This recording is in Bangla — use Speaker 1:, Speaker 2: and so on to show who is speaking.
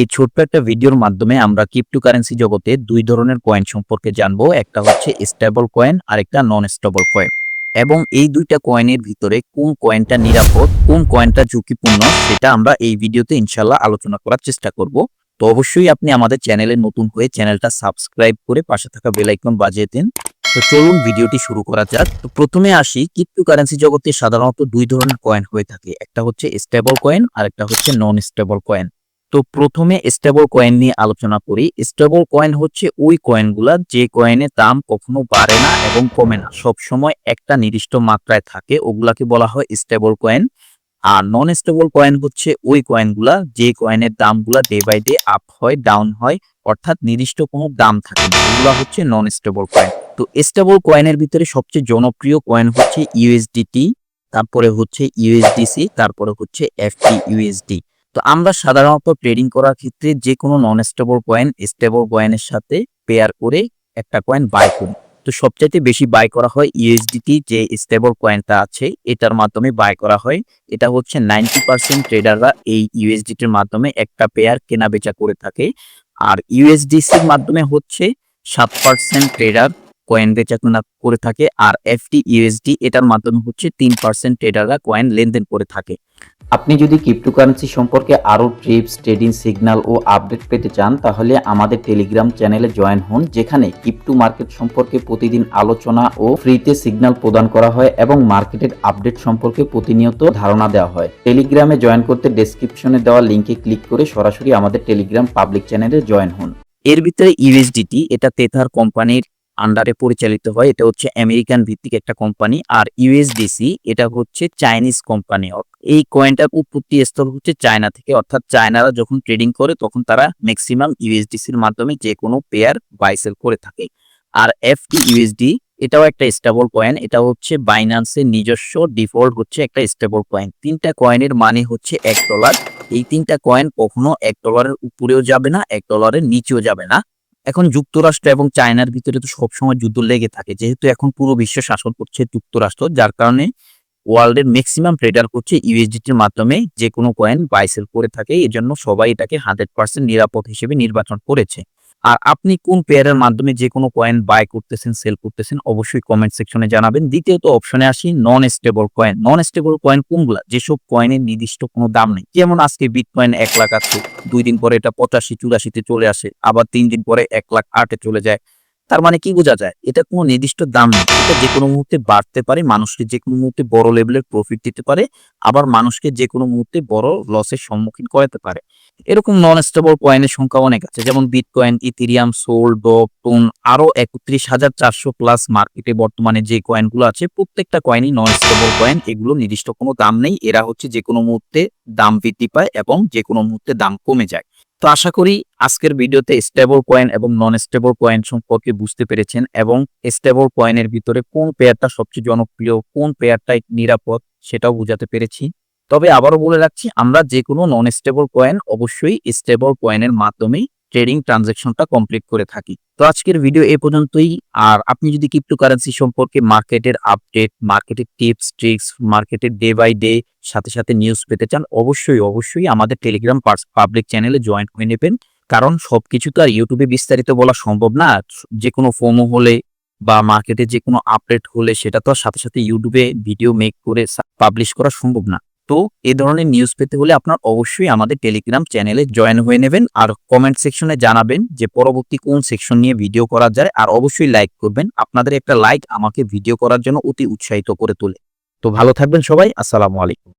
Speaker 1: এই ছোট্ট একটা ভিডিওর মাধ্যমে আমরা ক্রিপ্টোকারেন্সি জগতে দুই ধরনের কয়েন সম্পর্কে জানব। একটা হচ্ছে স্টেবল কয়েন আর একটা নন স্টেবল কয়েন এবং এই দুইটা কয়েনের ভিতরে কোন কয়েনটা নিরাপদ, কোন কয়েনটা ঝুঁকিপূর্ণ, সেটা আমরা এই ভিডিওতে ইনশাল্লাহ আলোচনা করার চেষ্টা করব। তো অবশ্যই আপনি আমাদের চ্যানেলে নতুন হয়ে চ্যানেলটা সাবস্ক্রাইব করে পাশে থাকা বেল আইকন বাজিয়ে দিন। তো চলুন ভিডিওটি শুরু করা যাক। তো প্রথমে আসি ক্রিপ্টোকারেন্সি জগতে সাধারণত দুই ধরনের কয়েন হয়ে থাকে। একটা হচ্ছে স্টেবল কয়েন আর একটা হচ্ছে নন স্টেবল কয়েন তো প্রথমে স্টেবল কয়েন নিয়ে আলোচনা করি। স্টেবল কয়েন হচ্ছে ওই কয়েনগুলা যে কয়েনের দাম কখনো বাড়ে না এবং কমে না। সব সময় একটা নির্দিষ্ট মাত্রায় থাকে, ওগুলাকে বলা হয় স্টেবল কয়েন আর নন স্টেবল কয়েন হচ্ছে ওই কয়েনগুলা যে কয়েনের দামগুলা ডে বাই ডে আপ হয় ডাউন হয়, অর্থাৎ নির্দিষ্ট কোনো দাম থাকে না। এগুলা হচ্ছে নন স্টেবল কয়েন তো স্টেবল কয়েনের ভিতরে সবচেয়ে জনপ্রিয় কয়েন হচ্ছে ইউএসডিটি তারপরে হচ্ছে ইউএসডিসি তারপরে হচ্ছে এফটি ইউএসডি তো আমরা সাধারণত ট্রেডিং করার ক্ষেত্রে যে কোনো নন স্টেবল কয়েন স্টেবল কয়েনের সাথে পেয়ার করে একটা কয়েন বাই করি। তো সবচাইতে বেশি বাই করা হয় ইউএসডিটি যে স্টেবল কয়েনটা আছে, এটার মাধ্যমে বাই করা হয়। এটা হচ্ছে নাইনটি পার্সেন্ট ট্রেডাররা এই ইউএসডিটির মাধ্যমে একটা পেয়ার কেনা বেচা করে থাকে। আর ইউএসডিসির মাধ্যমে হচ্ছে সাত পার্সেন্ট ট্রেডার কয়েন বেচা কেনা করে থাকে আর এফটি ইউএসডি এটার মাধ্যমে হচ্ছে তিন পার্সেন্ট ট্রেডাররা কয়েন লেনদেন করে থাকে।
Speaker 2: আপনি যদি ক্রিপ্টোকারেন্সি সম্পর্কে আরও ট্রিপস ট্রেডিং সিগন্যাল ও আপডেট পেতে চান তাহলে আমাদের টেলিগ্রাম চ্যানেলে জয়েন হন যেখানে ক্রিপ্টো মার্কেট সম্পর্কে প্রতিদিন আলোচনা ও ফ্রিতে সিগন্যাল প্রদান করা হয় এবং মার্কেটের আপডেট সম্পর্কে প্রতিনিয়ত ধারণা দেওয়া হয়। টেলিগ্রামে জয়েন করতে ডেসক্রিপশনে দেওয়া লিঙ্কে ক্লিক করে সরাসরি আমাদের টেলিগ্রাম পাবলিক চ্যানেলে জয়েন হন।
Speaker 1: এর ভিতরে ইউএসডিটি এটা তেথার কোম্পানির আন্ডারে পরিচালিত হয়। এটা হচ্ছে আমেরিকান ভিত্তিক একটা কোম্পানি আর ইউএসডিসি এটা হচ্ছে চাইনিজ কোম্পানি এই কয়েনটার উৎপত্তি স্থল হচ্ছে চায়না থেকে। অর্থাৎ চায়নারা যখন ট্রেডিং করে, তখন তারা ম্যাক্সিমাম ইউএসডিসির মাধ্যমে যে কোনো পেয়ার বাই সেল করে থাকে। আর এফটি ইউএসডি এটাও একটা স্টেবল কয়েন এটা হচ্ছে বাইন্যান্সের নিজস্ব ডিফল্ট হচ্ছে একটা স্টেবল কয়েন তিনটা কয়েনের মানে হচ্ছে এক ডলার এই তিনটা কয়েন কখনো এক ডলারের উপরেও যাবে না, এক ডলারের নিচেও যাবে না। এখন যুক্তরাষ্ট্র এবং চায়নার ভিতরে তো সবসময় যুদ্ধ লেগে থাকে। যেহেতু এখন পুরো বিশ্ব শাসন করছে যুক্তরাষ্ট্র, যার কারণে ওয়ার্ল্ডের ম্যাক্সিমাম ট্রেডার করছে ইউএসডিটির মাধ্যমে যে কোনো কয়েন বাইসেল করে থাকে। এজন্য সবাই এটাকে হান্ড্রেড পার্সেন্ট নিরাপদ হিসেবে নির্বাচন করেছে। আর আপনি কোন পেয়ারের মাধ্যমে যে কোনো কয়েন বাই করতেছেন সেল করতেছেন, অবশ্যই কমেন্ট সেকশনে জানাবেন। দ্বিতীয়ত অপশনে আসি non stable coin non stable coin কোনগুলা? যেসব কয়েনের নির্দিষ্ট কোনো দাম নেই। যেমন আজকে বিট কয়েন এক লাখ আছে দুই দিন পরে এটা পঁচাশি, চুরাশিতে চলে আসে, আবার তিন দিন পরে এক লাখ আটে চলে যায়। তার মানে কি বোঝা যায়? এটা কোনো নির্দিষ্ট দাম নেই এটা যে কোনো মুহূর্তে বাড়তে পারে, মানুষকে যে কোনো মুহূর্তে বড় লেভেলের প্রফিট দিতে পারে, আবার মানুষকে যে কোনো মুহূর্তে বড় লসের সম্মুখীন করাতে পারে। এরকম নন স্টেবল কয়েনের সংখ্যা অনেক আছে, যেমন বিটকয়েন ইথিরিয়াম সোল ডপ টোন আরও একত্রিশ হাজার চারশো প্লাস মার্কেটে বর্তমানে যে কয়েনগুলো আছে, প্রত্যেকটা কয়েনই নন স্টেবল কয়েন এগুলো নির্দিষ্ট কোনো দাম নেই। এরা হচ্ছে যে কোনো মুহূর্তে দাম বৃদ্ধি পায় এবং যে কোনো মুহূর্তে দাম কমে যায়। তো আশা করি আজকের ভিডিওতে স্টেবল কয়েন এবং নন স্টেবল কয়েন সম্পর্কে বুঝতে পেরেছেন এবং স্টেবল কয়েনের ভিতরে কোন পেয়ারটা সবচেয়ে জনপ্রিয়, কোন পেয়ারটাই নিরাপদ সেটাও বোঝাতে পেরেছি। তবে আবারও বলে রাখছি, আমরা যে কোনো নন স্টেবল কয়েন অবশ্যই স্টেবল কয়েনের মাধ্যমেই ট্রেডিং ট্রানজেকশনটা কমপ্লিট করে থাকি। তো আজকের ভিডিও এ পর্যন্তই। আর আপনি যদি ক্রিপ্টোকারেন্সি সম্পর্কে মার্কেটের আপডেট মার্কেটের টিপস ট্রিক্স মার্কেটের ডে বাই ডে সাথে সাথে নিউজ পেতে চান, অবশ্যই অবশ্যই আমাদের টেলিগ্রাম পাবলিক চ্যানেলে জয়েন হয়ে নেবেন। কারণ সবকিছু তো আর ইউটিউবে বিস্তারিত বলা সম্ভব না। যে কোনো ফোমো হলে বা মার্কেটে যে কোনো আপডেট হলে সেটা তো সাথে সাথে ইউটিউবে ভিডিও মেক করে পাবলিশ করা সম্ভব না। তো এ ধরনের নিউজ পেতে হলে আপনার অবশ্যই আমাদের টেলিগ্রাম চ্যানেলে জয়েন হয়ে নেবেন আর কমেন্ট সেকশনে জানাবেন যে পরবর্তী কোন সেকশন নিয়ে ভিডিও করা যায় আর অবশ্যই লাইক করবেন। আপনাদের একটা লাইক আমাকে ভিডিও করার জন্য অতি উৎসাহিত করে তোলে। তো ভালো থাকবেন সবাই। আসসালামু আলাইকুম।